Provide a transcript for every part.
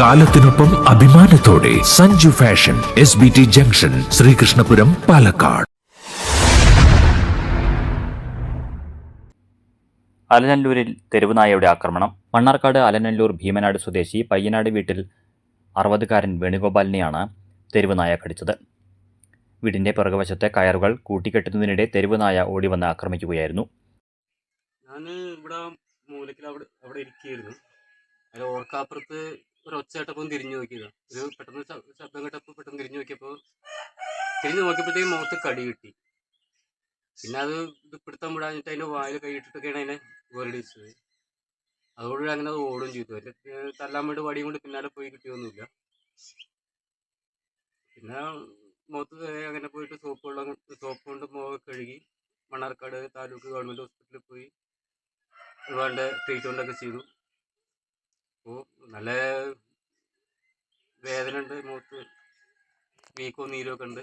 കാലത്തിനൊപ്പം അഭിമാനത്തോടെ Sanju fashion S B T junction Sreekrishnapuram Palakkad. അലനല്ലൂരിൽ തെരുവുനായയുടെ ആക്രമണം. മണ്ണാർക്കാട് അലനല്ലൂർ ഭീമനാട് സ്വദേശി പയ്യനാട് വീട്ടിൽ അറുപതുകാരൻ വേണുഗോപാലിനെയാണ് തെരുവുനായ കടിച്ചത്. വീടിന്റെ പിറകുവശത്തെ കയറുകൾ കൂട്ടിക്കെട്ടുന്നതിനിടെ തെരുവുനായ ഓടിവന്ന് ആക്രമിക്കുകയായിരുന്നു. ഞാൻ ഇവിടെ മൂലക്കിൽ അവിടെ അവിടെ ഇരിക്കുകയായിരുന്നു. അതിൽ ഓർക്കാപ്പുറത്ത് ഒരു ഒച്ചയായിട്ടപ്പം തിരിഞ്ഞു നോക്കിയതാ. ഒരു പെട്ടെന്ന് ശബ്ദം കേട്ടപ്പോൾ പെട്ടെന്ന് തിരിഞ്ഞു നോക്കിയപ്പോൾ തിരിഞ്ഞു നോക്കിയപ്പോഴത്തേക്കും മുഖത്ത് കടി കിട്ടി. പിന്നെ അത് ഇത് പിടുത്തം വിടാഞ്ഞിട്ട് അതിന്റെ വായിൽ കൈയിട്ടിട്ടൊക്കെയാണ് അതിനെ വേർടിച്ചത് അതോടുകൂടി അങ്ങനെ അത് ഓടുകയും ചെയ്തു. അതിൽ തല്ലാൻ വേണ്ടി വടിയും കൊണ്ട് പിന്നാലെ പോയി കിട്ടിയൊന്നുമില്ല. പിന്നെ മുഖത്ത് അങ്ങനെ പോയിട്ട് സോപ്പ് വെള്ളം സോപ്പ് കൊണ്ട് മുഖം കഴുകി മണ്ണാർക്കാട് താലൂക്ക് ഗവൺമെന്റ് ഹോസ്പിറ്റലിൽ പോയി. വേണ്ട ട്രീറ്റ്മെന്റ് ഒക്കെ ചെയ്തു. അപ്പോൾ നല്ല വേദന ഉണ്ട് മുഖത്ത്. വീക്കോ നീരോ ഒക്കെ ഉണ്ട്.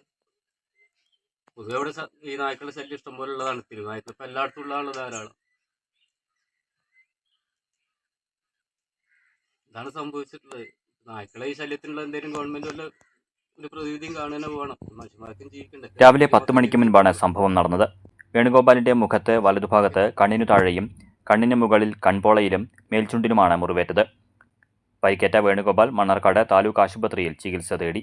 പൊതുവെ ഇവിടെ സ- ഈ നായ്ക്കളുടെ ശല്യം ഇഷ്ടംപോലെ ഉള്ളതാണ്. തിരു നായ്ക്കൾ ഇപ്പം എല്ലായിടത്തും ഉള്ളതാണ് ധാരാളം. ഇതാണ് സംഭവിച്ചിട്ടുള്ളത്. നായ്ക്കളെ ഈ ശല്യത്തിനുള്ള എന്തെങ്കിലും ഗവൺമെന്റ് വല്ല രാവിലെ പത്ത് മണിക്ക് മുൻപാണ് സംഭവം നടന്നത്. വേണുഗോപാലിന്റെ മുഖത്ത് വലതുഭാഗത്ത് കണ്ണിനു താഴെയും കണ്ണിന് മുകളിൽ കൺപോളയിലും മേൽചുണ്ടിനുമാണ് മുറിവേറ്റത്. പരിക്കേറ്റ വേണുഗോപാൽ മണ്ണാർക്കാട് താലൂക്ക് ആശുപത്രിയിൽ ചികിത്സ തേടി